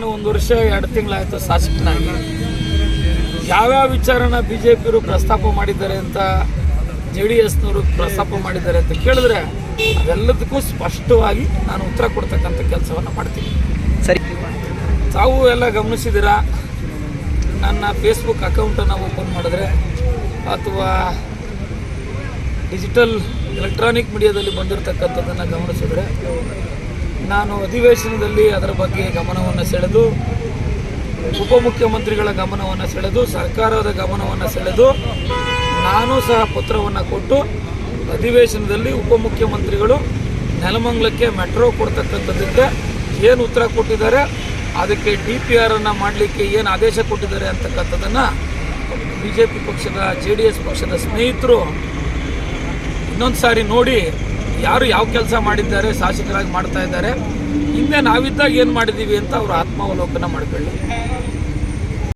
ನಾನು ಒಂದು ವರ್ಷ ಎರಡು ತಿಂಗಳಾಯಿತು ಶಾಸಕನಾಗಿ ಯಾವ್ಯಾವ ವಿಚಾರನ ಬಿ ಜೆ ಪಿಯವರು ಪ್ರಸ್ತಾಪ ಮಾಡಿದ್ದಾರೆ ಅಂತ ಜೆ ಡಿ ಎಸ್ನವರು ಪ್ರಸ್ತಾಪ ಮಾಡಿದ್ದಾರೆ ಅಂತ ಕೇಳಿದ್ರೆ ಅದೆಲ್ಲದಕ್ಕೂ ಸ್ಪಷ್ಟವಾಗಿ ನಾನು ಉತ್ತರ ಕೊಡ್ತಕ್ಕಂಥ ಕೆಲಸವನ್ನು ಮಾಡ್ತೀನಿ. ಸರಿ. ತಾವು ಎಲ್ಲ ಗಮನಿಸಿದಿರಾ ನನ್ನ ಫೇಸ್ಬುಕ್ ಅಕೌಂಟನ್ನು ಓಪನ್ ಮಾಡಿದ್ರೆ ಅಥವಾ ಡಿಜಿಟಲ್ ಎಲೆಕ್ಟ್ರಾನಿಕ್ ಮೀಡಿಯಾದಲ್ಲಿ ಬಂದಿರತಕ್ಕಂಥದ್ದನ್ನು ಗಮನಿಸಿದ್ರೆ ನಾನು ಅಧಿವೇಶನದಲ್ಲಿ ಅದರ ಬಗ್ಗೆ ಗಮನವನ್ನು ಸೆಳೆದು, ಉಪಮುಖ್ಯಮಂತ್ರಿಗಳ ಗಮನವನ್ನು ಸೆಳೆದು, ಸರ್ಕಾರದ ಗಮನವನ್ನು ಸೆಳೆದು, ನಾನು ಸಹ ಪತ್ರವನ್ನು ಕೊಟ್ಟು ಅಧಿವೇಶನದಲ್ಲಿ ಉಪಮುಖ್ಯಮಂತ್ರಿಗಳು ನೆಲಮಂಗ್ಲಕ್ಕೆ ಮೆಟ್ರೋ ಕೊಡ್ತಕ್ಕಂಥದ್ದಕ್ಕೆ ಏನು ಉತ್ತರ ಕೊಟ್ಟಿದ್ದಾರೆ, ಅದಕ್ಕೆ ಡಿ ಪಿ ಆರನ್ನು ಮಾಡಲಿಕ್ಕೆ ಏನು ಆದೇಶ ಕೊಟ್ಟಿದ್ದಾರೆ ಅಂತಕ್ಕಂಥದ್ದನ್ನು ಬಿ ಜೆ ಪಿ ಪಕ್ಷದ ಜೆ ಡಿ ಎಸ್ ಪಕ್ಷದ ಸ್ನೇಹಿತರು ಇನ್ನೊಂದು ಸಾರಿ ನೋಡಿ ಯಾರು ಯಾವ ಕೆಲಸ ಮಾಡಿದ್ದಾರೆ, ಶಾಸಕರಾಗಿ ಮಾಡ್ತಾ ಇದ್ದಾರೆ, ಹಿಂದೆ ನಾವಿದ್ದಾಗ ಏನು ಮಾಡಿದ್ದೀವಿ ಅಂತ ಅವರು ಆತ್ಮಾವಲೋಕನ ಮಾಡ್ಕೊಳ್ಳಿ.